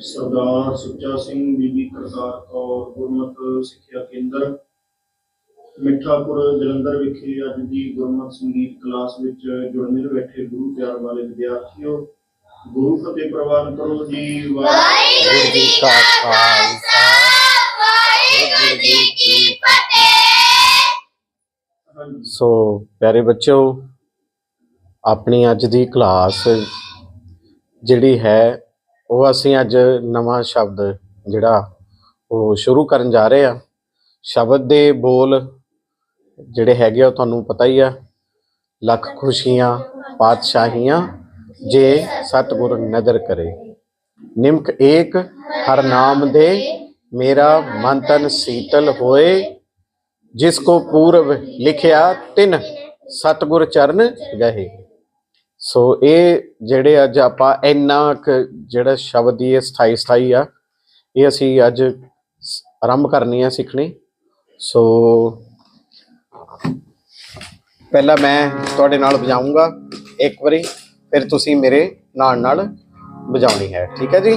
ਸਰਦਾਰ ਸੁੱਚਾ ਸਿੰਘ ਬੀਬੀ ਕਰਤਾਰ ਕੌਰ ਗੁਰਮਤਿ ਸਿੱਖਿਆ ਕੇਂਦਰ ਮਿੱਠਾਪੁਰ ਜਲੰਧਰ ਵਿਖੇ ਅੱਜ ਦੀ ਗੁਰਮਤਿ ਸੰਗੀਤ ਕਲਾਸ ਵਿੱਚ ਜੁੜਵੇਂ ਬੈਠੇ ਗੁਰੂ ਪਿਆਰ ਵਾਲੇ ਵਿਦਿਆਰਥੀਓ ਗੁਰੂ ਫਤਿਹ ਪ੍ਰਵਾਨ ਕਰੋ ਜੀ ਵਾਹਿਗੁਰੂ ਜੀ ਕਾ ਖਾਲਸਾ ਵਾਹਿਗੁਰੂ ਜੀ ਕੀ ਫਤਿਹ। ਸੋ ਪਿਆਰੇ ਬੱਚਿਓ ਆਪਣੀ ਅੱਜ ਦੀ ਕਲਾਸ ਜਿਹੜੀ ਹੈ ਉਹ ਅਸੀਂ ਅੱਜ ਨਵਾਂ ਸ਼ਬਦ ਜਿਹੜਾ ਉਹ ਸ਼ੁਰੂ ਕਰਨ ਜਾ ਰਹੇ ਆ ਸ਼ਬਦ ਦੇ ਬੋਲ ਜਿਹੜੇ ਹੈਗੇ ਆ ਤੁਹਾਨੂੰ ਪਤਾ ਹੀ ਆ। ਲੱਖ ਖੁਸ਼ੀਆਂ, ਪਾਤਸ਼ਾਹੀਆਂ, ਜੇ ਸਤਿਗੁਰ ਨਦਰ ਕਰੇ। ਨਿਮਕ ਏਕ, ਹਰ ਨਾਮ ਦੇ, ਮੇਰਾ ਮਨ ਤਨ ਸੀਤਲ ਹੋਏ। ਜਿਸ ਕੋ ਪੂਰਵ ਲਿਖਿਆ ਤਿਨ, ਸਤਗੁਰ ਚਰਨ ਗਏ ਸੋ ਇਹ ਜਿਹੜੇ ਅੱਜ ਆਪਾਂ ਇੰਨਾ ਕੁ ਜਿਹੜਾ ਸ਼ਬਦ ਦੀ ਸਥਾਈ ਸਥਾਈ ਆ, ਇਹ ਅਸੀਂ ਅੱਜ ਆਰੰਭ ਕਰਨੀ ਆ ਸਿੱਖਣੀ। ਸੋ ਪਹਿਲਾਂ ਮੈਂ ਤੁਹਾਡੇ ਨਾਲ ਵਜਾਊਂਗਾ ਇੱਕ ਵਾਰੀ, ਫਿਰ ਤੁਸੀਂ ਮੇਰੇ ਨਾਲ ਨਾਲ ਵਜਾਉਣੀ ਹੈ। ਠੀਕ ਹੈ ਜੀ?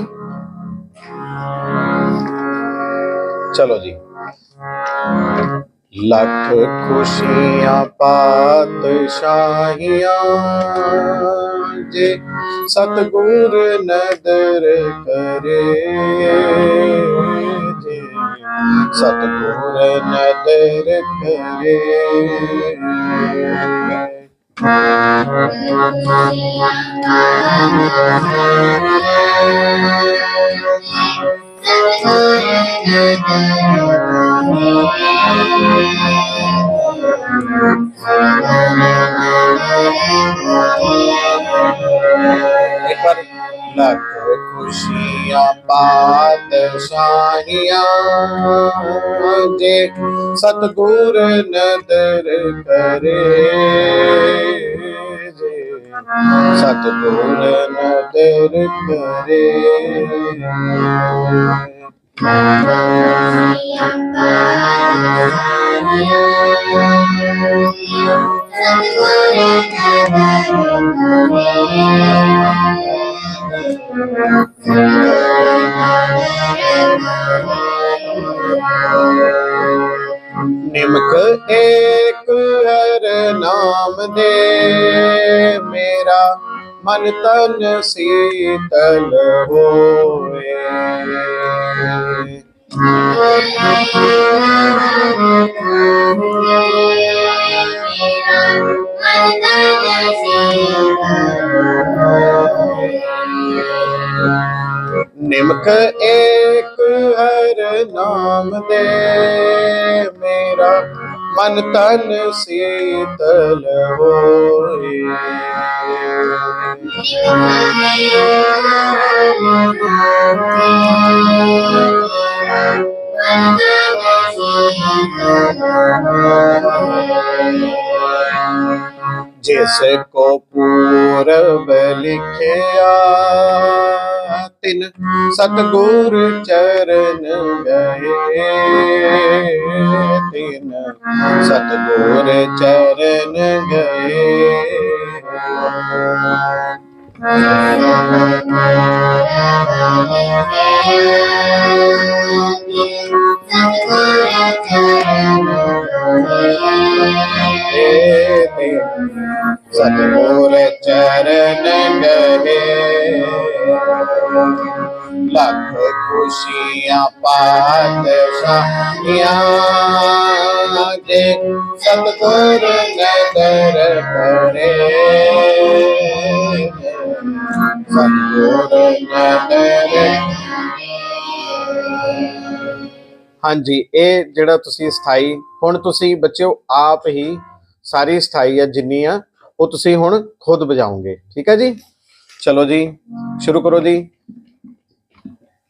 ਚਲੋ ਜੀ। ਲੱਖ ਖੁਸ਼ੀਆਂ ਪਾਤਸ਼ਾਹੀਆਂ ਜੇ ਸਤਗੁਰ ਨਦਰ ਕਰੇ। ਜੇ ਸਤਗੁਰ ਨਦਰ ਕਰੇ। ਇੱਕ ਵਾਰ ਲੱਖ ਖੁਸ਼ੀਆਂ ਪਾਤਸ਼ਾਹੀਆਂ ਜੇ ਸਤਗੁਰ ਨਦਰ ਕਰੇ ਜੇ ਸਤਗੁਰ ਨਦਰ ਕਰੇ ਨਿਮਕ ਏਕ ਹਰ ਨਾਮ ਦੇ ਮੇਰਾ ਮਨ ਤਨ ਸੀਤਲ ਹੋਏ। ਨਿਮਕ ਏਕ ਹਰ ਨਾਮ ਦੇ ਮਨ ਤਨ ਸੀਤਲ ਹੋਏ ਜਿਸ ਕੋ ਪੂਰਬ ਲਿਖਿਆ ਤਿਨ ਸਤਗੁਰ ਚਰਨ ਗਏ ਤਿਨ ਸਤਗੁਰ ਚਰਨ ਗਏ। ਸਤਗੁਰ ਚਰਨ ਗਏ। ਲੱਖ ਖੁਸ਼ੀਆਂ ਪਾਤਸ਼ਾਹੀਆਂ ਜੇ ਸਤਗੁਰ ਨਦਰ ਕਰੇ। ਸਤਗੁਰ ਨਦਰ ਹਾਂਜੀ, ਇਹ ਜਿਹੜਾ ਤੁਸੀਂ ਸਥਾਈ, ਹੁਣ ਤੁਸੀਂ ਬੱਚਿਓ ਆਪ ਹੀ ਸਾਰੀ ਸਥਾਈ ਆ ਜਿੰਨੀ ਆ, ਉਹ ਤੁਸੀਂ ਹੁਣ ਖੁਦ ਵਜਾਓਗੇ ਠੀਕ ਹੈ ਜੀ? ਚਲੋ ਜੀ, ਸ਼ੁਰੂ ਕਰੋ ਜੀ।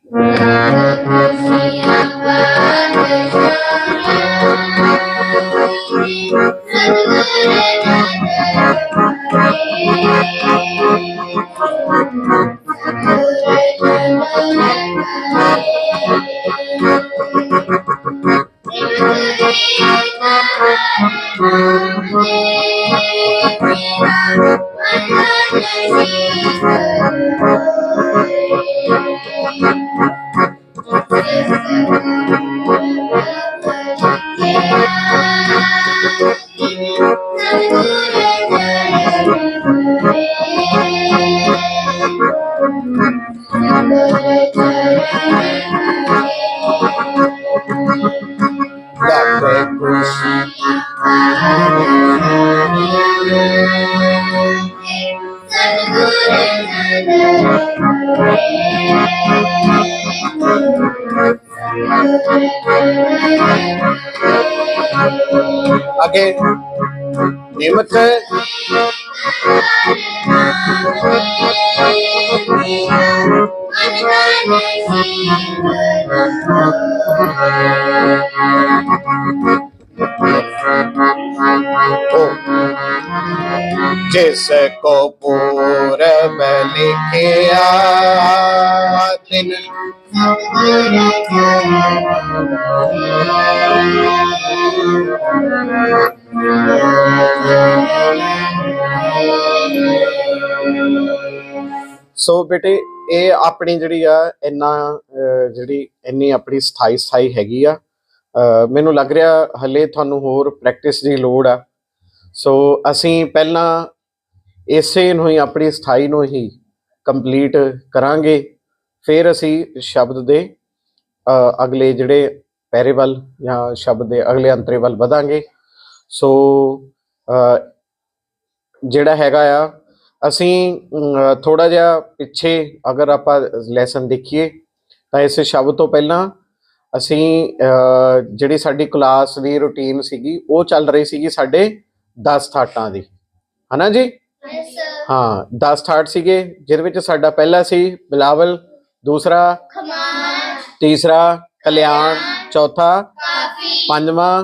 Ramakrishna Padma Again, name ਪ੍ਰਭ ਲਿਖਿਆ ਤਿਨ ਸੋ ਬੇਟੇ ਇਹ ਆਪਣੀ ਜਿਹੜੀ ਆ ਇੰਨਾ ਜਿਹੜੀ ਇੰਨੀ ਆਪਣੀ ਸਥਾਈ ਸਥਾਈ ਹੈਗੀ ਆ ਮੈਨੂੰ ਲੱਗ ਰਿਹਾ ਹਲੇ ਤੁਹਾਨੂੰ ਹੋਰ ਪ੍ਰੈਕਟਿਸ ਦੀ ਲੋੜ ਆ ਸੋ ਅਸੀਂ ਪਹਿਲਾਂ ਇਸੇ ਨੂੰ ਹੀ, ਆਪਣੀ ਸਥਾਈ ਨੂੰ ਹੀ ਕੰਪਲੀਟ ਕਰਾਂਗੇ। ਫਿਰ ਅਸੀਂ ਸ਼ਬਦ ਦੇ ਅਗਲੇ ਜਿਹੜੇ ਪੈਰੇ ਵੱਲ ਜਾਂ ਸ਼ਬਦ ਦੇ ਅਗਲੇ ਅੰਤਰੇ ਵੱਲ ਵਧਾਂਗੇ। ਸੋ ਜਿਹੜਾ ਹੈਗਾ ਆ, ਅਸੀਂ ਥੋੜਾ ਜਿਹਾ ਪਿੱਛੇ ਅਗਰ ਆਪਾਂ ਲੈਸਨ ਦੇਖੀਏ, ਤਾਂ ਇਸ ਸ਼ਬਦ ਤੋਂ ਪਹਿਲਾਂ ਅਸੀਂ ਜਿਹੜੀ ਸਾਡੀ ਕਲਾਸ ਦੀ ਰੁਟੀਨ ਸੀਗੀ, ਉਹ ਚੱਲ ਰਹੀ ਸੀਗੀ ਸਾਡੇ 10 ਥਾਟਾਂ ਦੀ। ਹਨਾ ਜੀ? ਹਾਂ 10 ਥਾਟ ਸੀਗੇ ਜਿਹਦੇ ਵਿੱਚ ਸਾਡਾ ਪਹਿਲਾ ਸੀ ਬਿਲਾਵਲ ਦੂਸਰਾ ਤੀਸਰਾ ਕਲਿਆਣ ਚੌਥਾ ਪੰਜਵਾਂ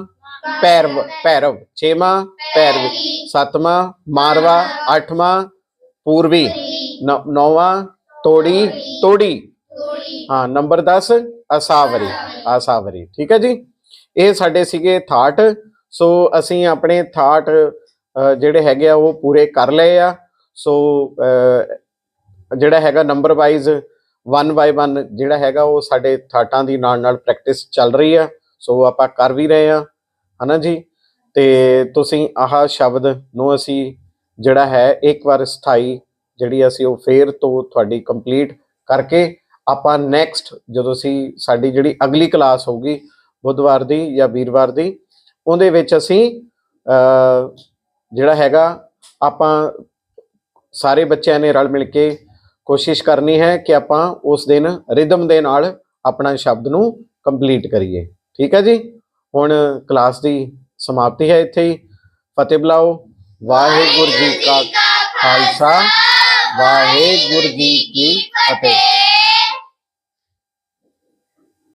ਭੈਰਵ ਭੈਰਵ ਛੇਵਾਂ ਭੈਰਵ ਸੱਤਵਾਂ ਮਾਰਵਾ ਅੱਠਵਾਂ ਪੂਰਵੀ ਨੌਵਾਂ ਤੋੜੀ ਤੋੜੀ ਹਾਂ ਨੰਬਰ 10 ਅਸਾਵਰੀ ਅਸਾਵਰੀ ਠੀਕ ਹੈ ਜੀ? ਇਹ ਸਾਡੇ ਸੀਗੇ ਥਾਟ ਸੋ ਅਸੀਂ ਆਪਣੇ ਥਾਟ ਜਿਹੜੇ ਹੈਗੇ ਆ, ਉਹ ਪੂਰੇ ਕਰ ਲਏ ਆ। ਸੋ ਜਿਹੜਾ ਹੈਗਾ ਨੰਬਰ ਵਾਈਜ਼ 1 ਬਾਈ 1 ਜਿਹੜਾ ਹੈਗਾ, ਉਹ ਸਾਡੇ ਥਾਟਾਂ ਦੀ ਨਾਲ ਨਾਲ ਪ੍ਰੈਕਟਿਸ ਚੱਲ ਰਹੀ ਆ। ਸੋ ਆਪਾਂ ਕਰ ਵੀ ਰਹੇ ਆ। ਹਨਾ ਜੀ? ਤੇ ਤੁਸੀਂ ਆਹ ਸ਼ਬਦ ਨੂੰ ਅਸੀਂ ਜਿਹੜਾ ਹੈ, ਇੱਕ ਵਾਰ ਸਥਾਈ ਜਿਹੜੀ ਅਸੀਂ ਉਹ ਫੇਰ ਤੋਂ ਤੁਹਾਡੀ ਕੰਪਲੀਟ ਕਰਕੇ ਆਪਾਂ ਨੈਕਸਟ ਜਦੋਂ ਅਸੀਂ ਸਾਡੀ ਜਿਹੜੀ ਅਗਲੀ ਕਲਾਸ ਹੋਊਗੀ, ਬੁੱਧਵਾਰ ਦੀ ਜਾਂ ਵੀਰਵਾਰ ਦੀ, ਉਹਦੇ ਵਿੱਚ ਅਸੀਂ ਜਿਹੜਾ ਹੈਗਾ, ਆਪਾਂ ਸਾਰੇ ਬੱਚਿਆਂ ਨੇ ਰਲ ਮਿਲ ਕੇ ਕੋਸ਼ਿਸ਼ ਕਰਨੀ ਹੈ ਕਿ ਆਪਾਂ ਉਸ ਦਿਨ ਰਿਦਮ ਦੇ ਨਾਲ ਆਪਣਾ ਸ਼ਬਦ ਨੂੰ ਕੰਪਲੀਟ ਕਰੀਏ। ਠੀਕ ਹੈ ਜੀ? ਹੁਣ ਕਲਾਸ ਦੀ ਸਮਾਪਤੀ ਹੈ ਇੱਥੇ ਹੀ। ਫਤਿਹ ਬੁਲਾਓ। ਵਾਹਿਗੁਰੂ ਜੀ ਕਾ ਖਾਲਸਾ। ਵਾਹਿਗੁਰੂ ਜੀ ਕੀ ਫਤਿਹ।